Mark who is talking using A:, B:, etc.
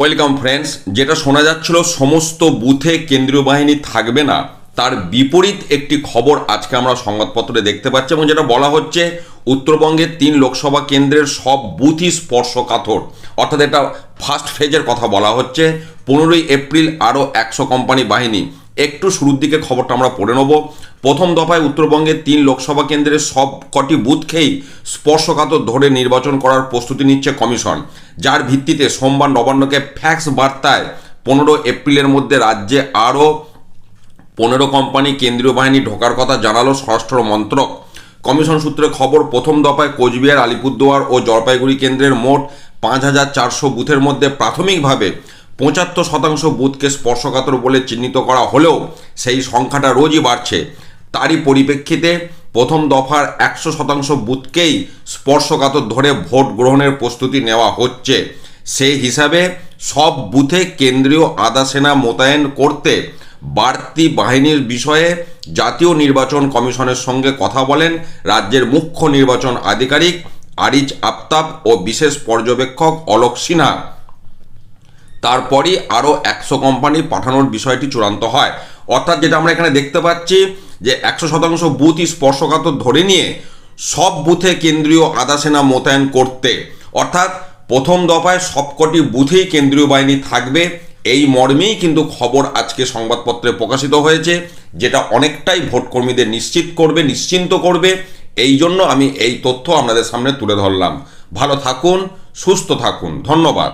A: Welcome friends, যেটা শোনা যাচ্ছিল সমস্ত বুথে কেন্দ্রীয় বাহিনী থাকবে না, তার বিপরীত একটি খবর আজকে আমরা সংবাদপত্রে দেখতে পাচ্ছি এবং যেটা বলা হচ্ছে উত্তরবঙ্গের তিন লোকসভা কেন্দ্রের সব বুথই স্পর্শকাতর। অর্থাৎ এটা ফার্স্ট ফেজের কথা বলা হচ্ছে। পনেরোই এপ্রিল আরও একশো কোম্পানি বাহিনী একটু শুরুর দিকে খবরটা আমরা পড়ে নেব। প্রথম দফায় উত্তরবঙ্গের তিন লোকসভা কেন্দ্রের সব কটি বুথকেই স্পর্শকাতর ধরে নির্বাচন করার প্রস্তুতি নিচ্ছে কমিশন। যার ভিত্তিতে সোমবার নবান্নকে ফ্যাক্স বার্তায় পনেরো এপ্রিলের মধ্যে রাজ্যে আরও পনেরো কোম্পানি কেন্দ্রীয় বাহিনী ঢোকার কথা জানালো স্বরাষ্ট্র মন্ত্রক। কমিশন সূত্রে খবর, প্রথম দফায় কোচবিহার, আলিপুরদুয়ার ও জলপাইগুড়ি কেন্দ্রের মোট পাঁচ হাজার চারশো বুথের মধ্যে প্রাথমিকভাবে পঁচাত্তর শতাংশ বুথকে স্পর্শকাতর বলে চিহ্নিত করা হলেও সেই সংখ্যাটা রোজই বাড়ছে। তারই পরিপ্রেক্ষিতে প্রথম দফার একশো শতাংশ বুথকেই স্পর্শকাতর ধরে ভোট গ্রহণের প্রস্তুতি নেওয়া হচ্ছে। সেই হিসাবে সব বুথে কেন্দ্রীয় আধা সেনা মোতায়েন করতে বাড়তি বাহিনীর বিষয়ে জাতীয় নির্বাচন কমিশনের সঙ্গে কথা বলেন রাজ্যের মুখ্য নির্বাচন আধিকারিক আরিজ আফতাব ও বিশেষ পর্যবেক্ষক অলোক সিনহা। তারপরই আরও একশো কোম্পানি পাঠানোর বিষয়টি চূড়ান্ত হয়। অর্থাৎ যেটা আমরা এখানে দেখতে পাচ্ছি যে একশো শতাংশ বুথই স্পর্শকাতর ধরে নিয়ে সব বুথে কেন্দ্রীয় আধা সেনা মোতায়েন করতে। অর্থাৎ প্রথম দফায় সবকটি বুথেই কেন্দ্রীয় বাহিনী থাকবে। এই মর্মেই কিন্তু খবর আজকে সংবাদপত্রে প্রকাশিত হয়েছে, যেটা অনেকটাই ভোটকর্মীদের নিশ্চিত করবে, নিশ্চিন্ত করবে। এই জন্য আমি এই তথ্য আপনাদের সামনে তুলে ধরলাম। ভালো থাকুন, সুস্থ থাকুন। ধন্যবাদ।